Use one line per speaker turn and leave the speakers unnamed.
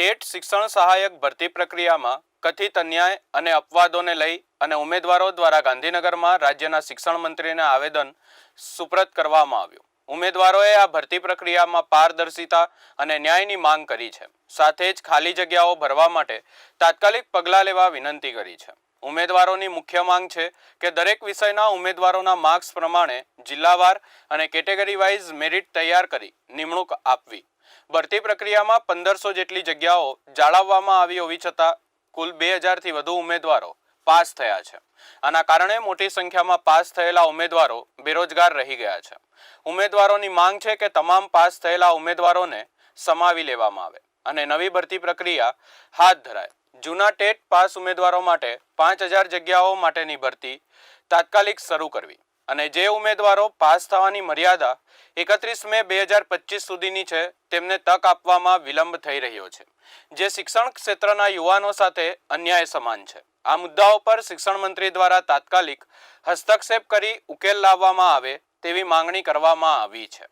TET શિક્ષણ સહાયક ભરતી પ્રક્રિયામાં કથિત અન્યાય અને અપવાદોને લઈ અને ઉમેદવારો દ્વારા ગાંધીનગરમાં રાજ્યના શિક્ષણ મંત્રીને આવેદન સુપ્રત કરવામાં આવ્યું. ઉમેદવારોએ આ ભરતી પ્રક્રિયામાં પારદર્શિતા અને ન્યાયની માંગ કરી છે. સાથે જ ખાલી જગ્યાઓ ભરવા માટે તાત્કાલિક પગલાં લેવા વિનંતી કરી છે. ઉમેદવારોની મુખ્ય માંગ છે કે દરેક વિષયના ઉમેદવારોના માર્ક્સ પ્રમાણે જિલ્લાવાર અને કેટેગરી વાઇઝ મેરિટ તૈયાર કરી નિમણૂક આપવી. ભરતી પ્રક્રિયામાં પંદરસો જેટલી જગ્યાઓ જાળવવામાં આવી હોવી છતાં કુલ બે હજારથી વધુ ઉમેદવારો પાસ થયા છે. આના કારણે મોટી સંખ્યામાં પાસ થયેલા ઉમેદવારો બેરોજગાર રહી ગયા છે. ઉમેદવારોની માંગ છે કે તમામ પાસ થયેલા ઉમેદવારોને સમાવી લેવામાં આવે અને નવી ભરતી પ્રક્રિયા હાથ ધરાય. જૂના ટેટ પાસ ઉમેદવારો માટે પાંચ હજાર જગ્યાઓ માટેની ભરતી તાત્કાલિક શરૂ કરવી. અને જે ઉમેદવારો પાસ થવાની મર્યાદા એકત્રીસ મે બે હજાર પચીસ સુધીની છે, તેમને તક આપવામાં વિલંબ થઈ રહ્યો છે. જે શિક્ષણ ક્ષેત્રના યુવાનો સાથે અન્યાય સમાન છે. આ મુદ્દાઓ પર શિક્ષણ મંત્રી દ્વારા તાત્કાલિક હસ્તક્ષેપ કરી ઉકેલ લાવવામાં આવે તેવી માંગણી કરવામાં આવી છે.